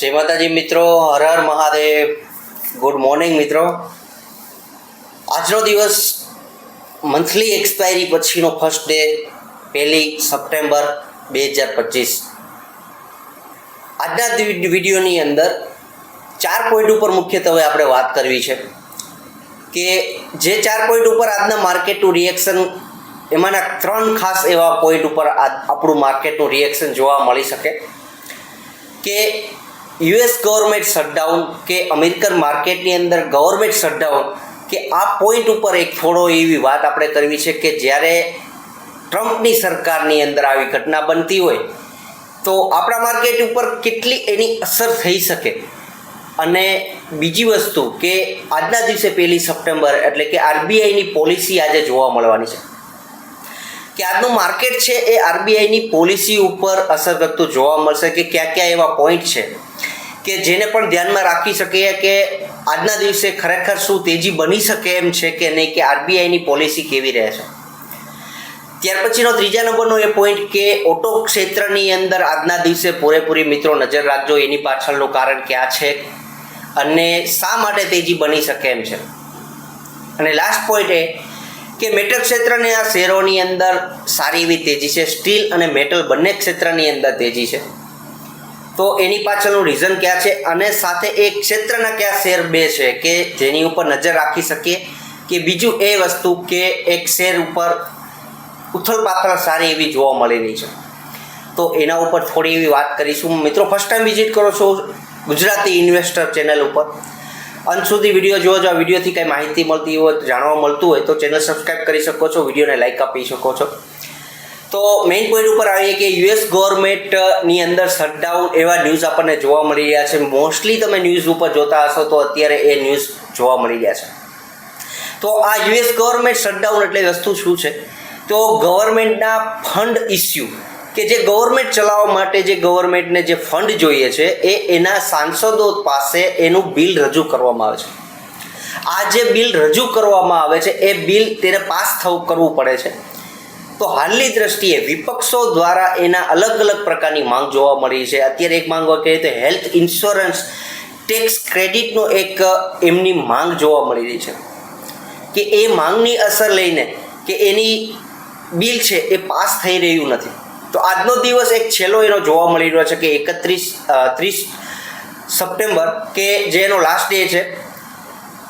જય માતાજી મિત્રો, હર હર મહાદેવ. ગુડ મોર્નિંગ મિત્રો. આજનો દિવસ મંથલી એક્સપાયરી પછીનો ફર્સ્ટ ડે પહેલી સપ્ટેમ્બર બે હજાર પચીસ. આજના વિડીયોની અંદર ચાર પોઈન્ટ ઉપર મુખ્યત્વે આપણે વાત કરવી છે કે જે ચાર પોઈન્ટ ઉપર આજના માર્કેટનું રિએક્શન એમાંના ત્રણ ખાસ એવા પોઈન્ટ ઉપર આપણું માર્કેટનું રિએક્શન જોવા મળી શકે કે યુએસ ગવર્મેન્ટ શટડાઉન કે અમેરિકન માર્કેટની અંદર ગવર્મેન્ટ શટડાઉન કે આ પોઈન્ટ ઉપર એક થોડો એવી વાત આપણે કરવી છે કે જ્યારે ટ્રમ્પની સરકારની અંદર આવી ઘટના બનતી હોય, તો આપણા માર્કેટ ઉપર કેટલી એની અસર થઈ શકે? અને બીજી વસ્તુ કે આજના દિવસે પહેલી સપ્ટેમ્બર એટલે કે આરબીઆઈની પોલિસી આજે જોવા મળવાની છે. કે આજનું માર્કેટ છે એ આરબીઆઈની પોલિસી ઉપર અસર કરતું જોવા મળશે કે ક્યાં ક્યાં એવા પોઈન્ટ છે. કે જેને પણ ધ્યાનમાં રાખી શકીએ કે આજના દિવસે ખરેખર શું તેજી બની શકે એમ છે કે નહીં કે આરબીઆઈની પોલિસી કેવી રહે છે ત્યાર પછીનો ત્રીજા નંબરનો એ પોઈન્ટ કે ઓટો ક્ષેત્રની અંદર આજના દિવસે પૂરેપૂરી મિત્રો નજર રાખજો. એની પાછળનું કારણ ક્યાં છે અને શા માટે તેજી બની શકે એમ છે? અને લાસ્ટ પોઈન્ટ એ કે મેટલ ક્ષેત્રની આ શેરોની અંદર સારી એવી તેજી છે. સ્ટીલ અને મેટલ બંને ક્ષેત્રની અંદર તેજી છે. તો એની પાછળનું રીઝન ક્યાં છે? અને સાથે એ ક્ષેત્રના કયા શેર બે છે કે જેની ઉપર નજર રાખી શકીએ? કે બીજું એ વસ્તુ કે એક શેર ઉપર ઉથલ પાથલ સારી એવી જોવા મળી રહી છે. તો એના ઉપર થોડી એવી વાત કરીશું. મિત્રો ફર્સ્ટ ટાઈમ વિઝિટ કરો છો ગુજરાતી ઇન્વેસ્ટર ચેનલ ઉપર. અંત સુધી વીડિયો જોવો જો આ વિડીયોથી કંઈ માહિતી મળતી હોય, જાણવા મળતું હોય, તો ચેનલ સબસ્ક્રાઈબ કરી શકો છો, વિડીયોને લાઇક આપી શકો છો. તો મેઇન પોઈન્ટ ઉપર આવીએ કે યુએસ ગવર્મેન્ટની અંદર શટડાઉન એવા ન્યૂઝ આપણને જોવા મળી રહ્યા છે. મોસ્ટલી તમે ન્યૂઝ ઉપર જોતા હશો તો અત્યારે એ ન્યૂઝ જોવા મળી રહ્યા છે. તો આ યુએસ ગવર્મેન્ટ શટડાઉન એટલે વસ્તુ શું છે? તો ગવર્મેન્ટના ફંડ ઇસ્યુ કે જે ગવર્મેન્ટ ચલાવવા માટે જે ગવર્મેન્ટને જે ફંડ જોઈએ છે એ એના સાંસદો પાસે એનું બિલ રજૂ કરવામાં આવે છે. આ જે બિલ રજૂ કરવામાં આવે છે એ બિલ તેને પાસ થવું, કરવું પડે છે. તો હાલની દ્રષ્ટિએ વિપક્ષો દ્વારા એના અલગ અલગ પ્રકારની માંગ જોવા મળી છે. અત્યારે એક માંગ કહીએ તો હેલ્થ ઇન્સ્યોરન્સ ટેક્સ ક્રેડિટનો એક એમની માંગ જોવા મળી રહી છે. કે એ માંગની અસર લઈને કે એની બિલ છે એ પાસ થઈ રહ્યું નથી. તો આજનો દિવસ એક છેલ્લો એનો જોવા મળી રહ્યો છે કે એકત્રીસ ત્રીસ સપ્ટેમ્બર કે જે એનો લાસ્ટ ડે છે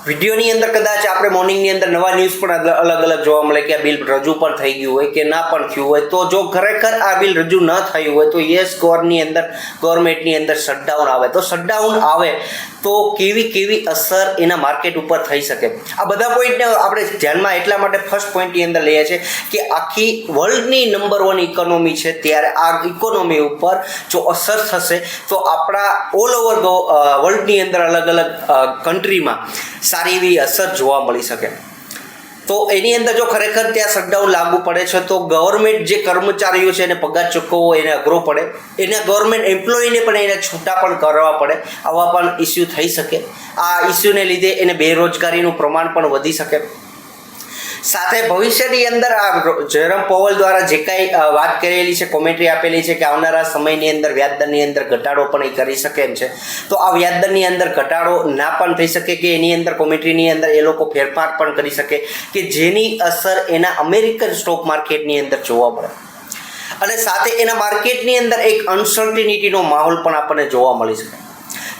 વિડીયોની અંદર કદાચ આપણે મોર્નિંગની અંદર નવા ન્યૂઝ પણ અલગ અલગ જોવા મળે કે આ બિલ રજૂ પણ થઈ ગયું હોય કે ના પણ થયું હોય, તો જો ખરેખર આ બિલ રજૂ ન થયું હોય તો યસ, ગોરની અંદર, ગવર્મેન્ટની અંદર શટડાઉન આવે. તો શટડાઉન આવે તો કેવી કેવી અસર એના માર્કેટ ઉપર થઈ શકે? આ બધા પોઈન્ટને આપણે ધ્યાનમાં એટલા માટે ફર્સ્ટ પોઈન્ટની અંદર લઈએ છીએ કે આખી વર્લ્ડની નંબર વન ઇકોનોમી છે, ત્યારે આ ઇકોનોમી ઉપર જો અસર થશે તો આપણા ઓલ ઓવર વર્લ્ડની અંદર અલગ અલગ કન્ટ્રીમાં સારી એવી અસર જોવા મળી શકે. તો એની અંદર જો ખરેખર ત્યાં શટડાઉન લાગુ પડે છે, તો ગવર્મેન્ટ જે કર્મચારીઓ છે, એને પગાર ચૂકવવો, એને અઘરો પડે. એને ગવર્મેન્ટ એમ્પ્લોયીને પણ એને છૂટા પણ કરવા પડે. આવા પણ ઇસ્યુ થઈ શકે. આ ઇસ્યુને લીધે એને બેરોજગારીનું પ્રમાણ પણ વધી શકે. સાથે ભવિષ્યની અંદર આ જયરામ પોવલ દ્વારા જે કાંઈ વાત કરેલી છે કોમેન્ટ્રી આપેલી છે કે આવનારા સમયની અંદર, વ્યાજદરની અંદર ઘટાડો પણ એ કરી શકે એમ છે. તો આ વ્યાજદરની અંદર ઘટાડો ના પણ થઈ શકે કે એની અંદર કોમેન્ટ્રીની અંદર એ લોકો ફેરફાર પણ કરી શકે કે જેની અસર એના અમેરિકન સ્ટોક માર્કેટની અંદર જોવા મળે. અને સાથે એના માર્કેટની અંદર એક અનસર્ટિનિટીનો માહોલ પણ આપણને જોવા મળી શકે.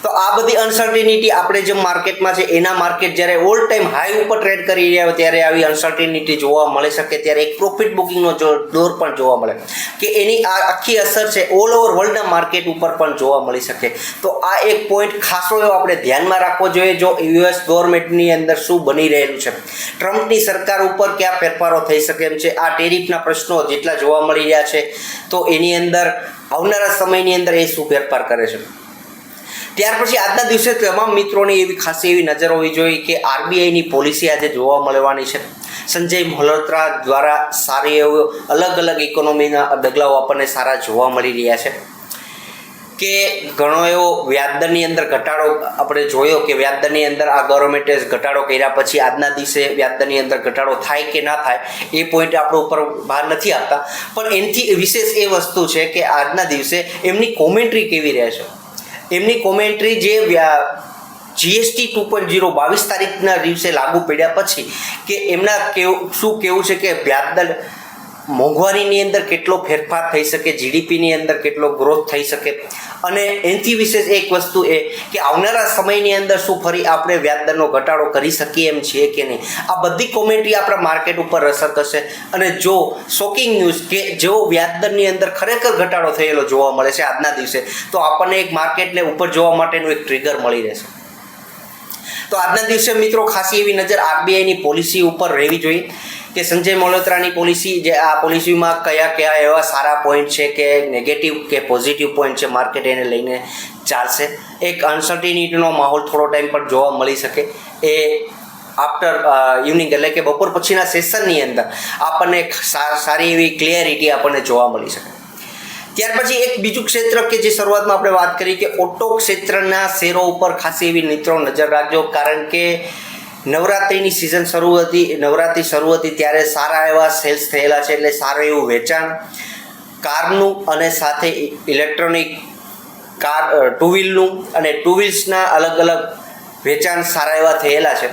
તો આ બધી અનસર્ટિનિટી આપણે જે માર્કેટમાં છે, એના માર્કેટ જ્યારે ઓલ ટાઈમ હાઈ ઉપર ટ્રેડ કરી રહ્યા હોય, ત્યારે આવી અનસર્ટિનિટી જોવા મળી શકે, ત્યારે એક પ્રોફિટ બુકિંગનો ડોર પણ જોવા મળે. કે એની આ આખી અસર છે ઓલ ઓવર વર્લ્ડના માર્કેટ ઉપર પણ જોવા મળી શકે. તો આ એક પોઈન્ટ ખાસો એવો આપણે ધ્યાનમાં રાખવો જોઈએ, જો યુએસ ગવર્મેન્ટની અંદર શું બની રહેલું છે. ટ્રમ્પની સરકાર ઉપર કયા ફેરફારો થઈ શકે એમ છે, આ ટેરિફના પ્રશ્નો જેટલા જોવા મળી રહ્યા છે, તો એની અંદર આવનારા સમયની અંદર એ શું ફેરફાર કરે છે. ત્યાર પછી આજના દિવસે તમામ મિત્રોની એવી ખાસી એવી નજર હોવી જોઈએ કે આરબીઆઈની પોલિસી આજે જોવા મળવાની છે. સંજય મલ્હોત્રા દ્વારા સારી એવો અલગ અલગ ઇકોનોમીના ડગલાઓ આપણને સારા જોવા મળી રહ્યા છે. કે ઘણો એવો વ્યાજદરની અંદર ઘટાડો આપણે જોયો કે વ્યાજદરની અંદર આ ગવર્મેન્ટે ઘટાડો કર્યા પછી આજના દિવસે વ્યાજદરની અંદર ઘટાડો થાય કે ના થાય એ પોઈન્ટ આપણે ઉપર ભાર નથી આપતા. પણ એનાથી વિશેષ એ વસ્તુ છે કે આજના દિવસે એમની કોમેન્ટ્રી કેવી રહે છે એમની કોમેન્ટ્રી જે જીએસટી ટુ પોઈન્ટ ઝીરો બાવીસ તારીખના દિવસે લાગુ પડ્યા પછી કે એમના કેવું, શું કેવું છે કે વ્યાજદર મોંઘવારીની અંદર કેટલો ફેરફાર થઈ શકે જીડીપીની અંદર કેટલો ગ્રોથ થઈ શકે અને એનાથી વિશેષ એક વસ્તુ એ કે આવનારા સમયની અંદર શું ફરી આપણે વ્યાજદરનો ઘટાડો કરી શકીએ એમ છીએ કે નહીં? આ બધી કોમેન્ટ્રી આપણા માર્કેટ ઉપર અસર કરશે. અને જો શોકિંગ ન્યૂઝ કે જો વ્યાજદરની અંદર ખરેખર ઘટાડો થયેલો જોવા મળે છે આજના દિવસે, તો આપણને એક માર્કેટને ઉપર જોવા માટેનું એક ટ્રિગર મળી રહેશે. તો આજના દિવસે મિત્રો ખાસી એવી નજર આરબીઆઈની પોલિસી ઉપર રહેવી જોઈએ. કે સંજય મલ્હોત્રાની પોલિસી જે આ પોલિસીમાં કયા કયા એવા સારા પોઈન્ટ છે કે નેગેટિવ કે પોઝિટિવ પોઈન્ટ છે માર્કેટ એને લઈને ચાલશે. એક અનસર્ટિનિટીનો માહોલ થોડો ટાઈમ પર જોવા મળી શકે. એ આફ્ટર ઇવનિંગ એટલે કે બપોર પછીના સેશનની અંદર આપણને સારી એવી ક્લિયરિટી આપણને જોવા મળી શકે. ત્યાર પછી એક બીજું ક્ષેત્ર કે જે શરૂઆતમાં આપણે વાત કરી કે ઓટો ક્ષેત્રના શેરો ઉપર ખાસી એવી મિત્રો નજર રાખજો. કારણ કે નવરાત્રિની સિઝન શરૂ હતી. નવરાત્રિ શરૂ હતી ત્યારે સારા એવા સેલ્સ થયેલા છે એટલે સારું એવું વેચાણ, કારનું અને સાથે ઇલેક્ટ્રોનિક કાર ટુ વ્હીલનું અને ટુ વ્હીલ્સના અલગ અલગ વેચાણ સારા એવા થયેલા છે.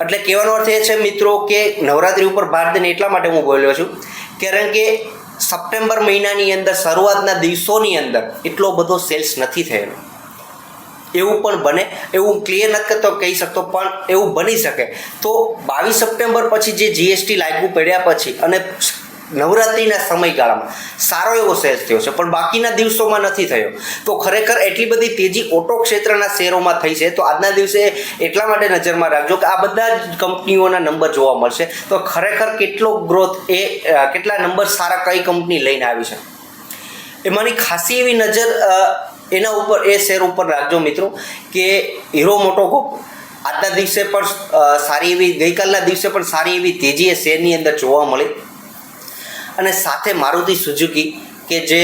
એટલે કહેવાનો અર્થ એ છે મિત્રો કે નવરાત્રિ ઉપર ભાર દઈને એટલા માટે હું બોલ્યો છું કારણ કે સપ્ટેમ્બર મહિનાની અંદર શરૂઆતના દિવસોની અંદર એટલો બધો સેલ્સ નથી થયેલો. એવું પણ બને. એવું ક્લિયર નથી કરતો કહી શકતો, પણ એવું બની શકે. તો બાવીસ સપ્ટેમ્બર પછી જે જીએસટી લાગુ પડ્યા પછી અને નવરાત્રિના સમયગાળામાં સારો એવો સેલ્સ થયો છે, પણ બાકીના દિવસોમાં નથી થયો. તો ખરેખર એટલી બધી તેજી ઓટો ક્ષેત્રના શેરોમાં થઈ છે, તો આજના દિવસે એટલા માટે નજરમાં રાખજો કે આ બધા જ કંપનીઓના નંબર જોવા મળશે. તો ખરેખર કેટલો ગ્રોથ એ કેટલા નંબર સારા કઈ કંપની લઈને આવી છે? એમાંની ખાસી એવી નજર એના ઉપર, એ શેર ઉપર રાખજો મિત્રો, કે હીરો મોટોકોપ આજના દિવસે પણ સારી એવી, ગઈકાલના દિવસે પણ સારી એવી તેજી એ શેરની અંદર જોવા મળી. અને સાથે મારુતિ સુઝુકી, કે જે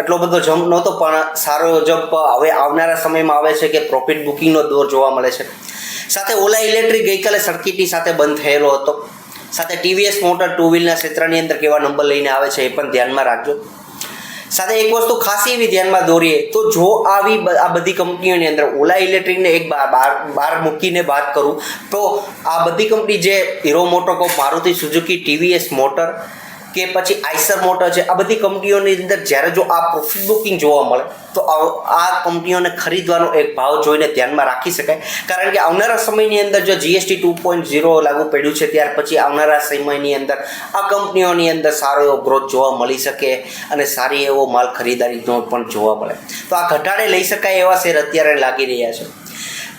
એટલો બધો જમ્પ નહોતો, પણ સારો જમ્પ હવે આવનારા સમયમાં આવે છે કે પ્રોફિટ બુકિંગનો દોર જોવા મળે છે. સાથે ઓલા ઇલેક્ટ્રિક ગઈકાલે સર્કિટની સાથે બંધ થયેલો હતો. સાથે ટીવીએસ મોટર ટુ વ્હીલના ક્ષેત્રની અંદર કેવા નંબર લઈને આવે છે એ પણ ધ્યાનમાં રાખજો. સાથે એક વસ્તુ ખાસ એવી ધ્યાનમાં દોરીએ તો જો આવી આ બધી કંપનીઓની અંદર ઓલા ઇલેક્ટ્રિકને એક બા- બાર બહાર મૂકીને વાત કરું, તો આ બધી કંપની જે Hero MotoCorp Maruti Suzuki, TVS motor કે પછી આઈસર મોટર છે, આ બધી કંપનીઓની અંદર જ્યારે જો આ પ્રોફિટ બુકિંગ જોવા મળે, તો આ કંપનીઓને ખરીદવાનો એક ભાવ જોઈને ધ્યાનમાં રાખી શકાય. કારણ કે આવનારા સમયની અંદર જો જીએસટી ટુ પોઈન્ટ ઝીરો લાગુ પડ્યું છે, ત્યાર પછી આવનારા સમયની અંદર આ કંપનીઓની અંદર સારો એવો ગ્રોથ જોવા મળી શકે અને સારી એવો માલ ખરીદારીનો પણ જોવા મળે. તો આ ઘટાડે લઈ શકાય એવા શેર અત્યારે લાગી રહ્યા છે.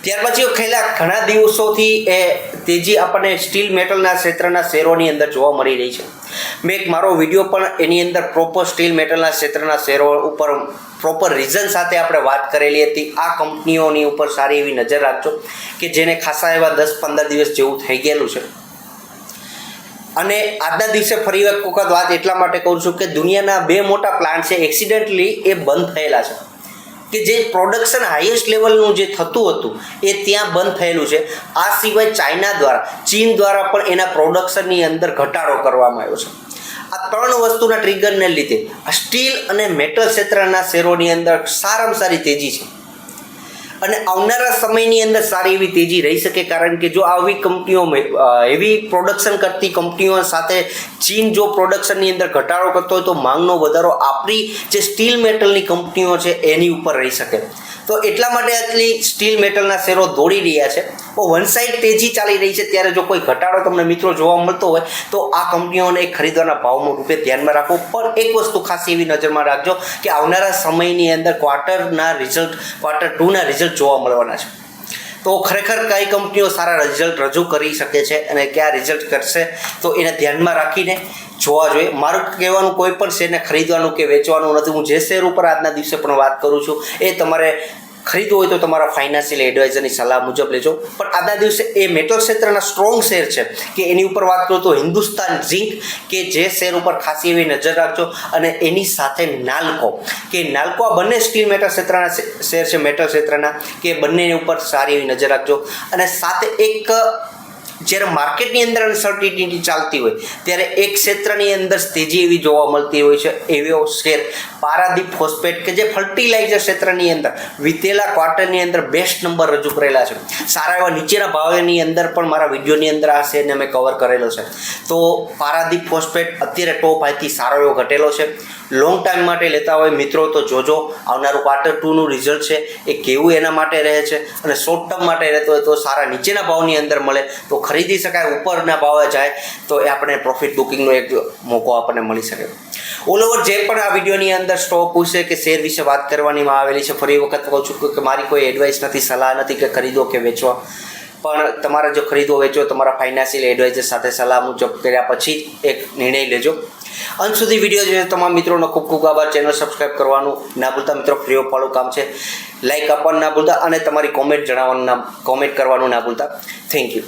ત્યાર પછી ખેલા ઘણા દિવસોથી એ તેજી આપણને સ્ટીલ મેટલના ક્ષેત્રના શેરોની અંદર જોવા મળી રહી છે. મેં એક મારો વીડિયો પણ એની અંદર પ્રોપર સ્ટીલ મેટલના ક્ષેત્રના શેરો ઉપર પ્રોપર રીઝન સાથે આપણે વાત કરેલી હતી. આ કંપનીઓની ઉપર સારી એવી નજર રાખજો કે જેને ખાસા એવા દસ પંદર દિવસ જેવું થઈ ગયેલું છે. અને આજના દિવસે ફરી એક વખત વાત એટલા માટે કહું છું કે દુનિયાના બે મોટા પ્લાન્ટ છે એક્સિડન્ટલી એ બંધ થયેલા છે. કે જે પ્રોડક્શન હાઈએસ્ટ લેવલનું જે થતું હતું, એ ત્યાં બંધ થયેલું છે. આ સિવાય ચાઇના દ્વારા, ચીન દ્વારા પણ એના પ્રોડક્શનની અંદર ઘટાડો કરવામાં આવ્યો છે. આ ત્રણ વસ્તુના ટ્રિગરને લીધે સ્ટીલ અને મેટલ ક્ષેત્રના શેરોની અંદર સારામાં સારી તેજી છે. અને આવનારા સમયની અંદર સારી એવી તેજી રહી શકે, કારણ કે જો આવી કંપનીઓ એવી પ્રોડક્શન કરતી કંપનીઓ સાથે ચીન જો પ્રોડક્શનની અંદર ઘટાડો કરતો હોય તો માંગનો વધારો આપણી જે સ્ટીલ મેટલની કંપનીઓ છે એની ઉપર રહી શકે. તો એટલા માટે આટલી સ્ટીલ મેટલના શેરો દોડી રહ્યા છે. તો વન સાઈડ તેજી ચાલી રહી છે. ત્યારે જો કોઈ ઘટાડો તમને મિત્રો જોવા મળતો હોય, તો આ કંપનીઓને ખરીદવાના ભાવમાં રૂપે ધ્યાનમાં રાખો. પણ એક વસ્તુ ખાસ એવી નજરમાં રાખજો કે આવનારા સમયની અંદર ક્વાર્ટરના રિઝલ્ટ ક્વાર્ટર ટુના રિઝલ્ટ જોવા મળવાના છે. તો ખરેખર કઈ કંપનીઓ સારા રિઝલ્ટ રજૂ કરી શકે છે અને કયા રિઝલ્ટ કરશે, તો એને ધ્યાનમાં રાખીને જોવા જોઈએ. મારું કહેવાનું કોઈ પણ શેરને ખરીદવાનું કે વેચવાનું નથી. હું જે શેર ઉપર આજના દિવસે પણ વાત કરું છું, એ તમારે ખરીદવું હોય તો તમારા ફાઇનાન્શિયલ એડવાઇઝરની સલાહ મુજબ લેજો. પણ આજના દિવસે એ મેટલ ક્ષેત્રના સ્ટ્રોંગ શેર છે કે એની ઉપર વાત કરું તો હિન્દુસ્તાન ઝિંક કે જે શેર ઉપર ખાસી એવી નજર રાખજો અને એની સાથે નાલ્કો. કે નાલ્કો આ બંને સ્ટીલ મેટલ ક્ષેત્રના શેર છે મેટલ ક્ષેત્રના, કે બંનેની ઉપર સારી એવી નજર રાખજો. અને સાથે એક જ્યારે માર્કેટની અંદર અનસર્ટિનિટી ચાલતી હોય, ત્યારે એક ક્ષેત્રની અંદર તેજી એવી જોવા મળતી હોય છે, એવો શેર પારાદીપ ફોસ્ફેટ કે જે ફર્ટિલાઇઝર ક્ષેત્રની અંદર, વિતેલા ક્વાર્ટરની અંદર બેસ્ટ નંબર રજૂ કરેલા છે. સારા એવા નીચેના ભાવની અંદર પણ મારા વિડીયોની અંદર આ શેરને મેં કવર કરેલો છે. તો પારાદીપ ફોસ્ફેટ અત્યારે ટોપ હાઈથી સારો એવો ઘટેલો છે. લોંગ ટાઈમ માટે લેતા હોય મિત્રો તો જોજો, આવનારું ક્વાર્ટર ટુનું રિઝલ્ટ છે, એ કેવું એના માટે રહે છે, અને શોર્ટ ટર્મ માટે રહેતો હોય તો સારા નીચેના ભાવની અંદર મળે, તો ખરીદી શકાય, ઉપરના ભાવે જાય, તો એ આપણે પ્રોફિટ બુકિંગનો એક મોકો આપણને મળી શકે. ઓલ ઓવર જે પણ આ વિડીયોની અંદર સ્ટોક વિશે કે શેર વિશે વાત કરવાનીમાં આવેલી છે, ફરી વખત કહું છું કે મારી કોઈ એડવાઇસ નથી, સલાહ નથી કે ખરીદો કે વેચવા પણ તમારે જો ખરીદવો વેચો, તમારા ફાઇનાન્શિયલ એડવાઇઝર સાથે સલાહ મુજબ કર્યા પછી એક નિર્ણય લેજો. અંત સુધી વીડિયો જોઈએ તમામ મિત્રોનો ખૂબ ખૂબ આભાર. ચેનલ સબસ્ક્રાઈબ કરવાનું ના ભૂલતા. મિત્રો ફ્રી ઓફ વાળું કામ છે. લાઇક આપવાનું ના ભૂલતા અને તમારી કોમેન્ટ જણાવવાનું ના કોમેન્ટ કરવાનું ના ભૂલતા. Thank you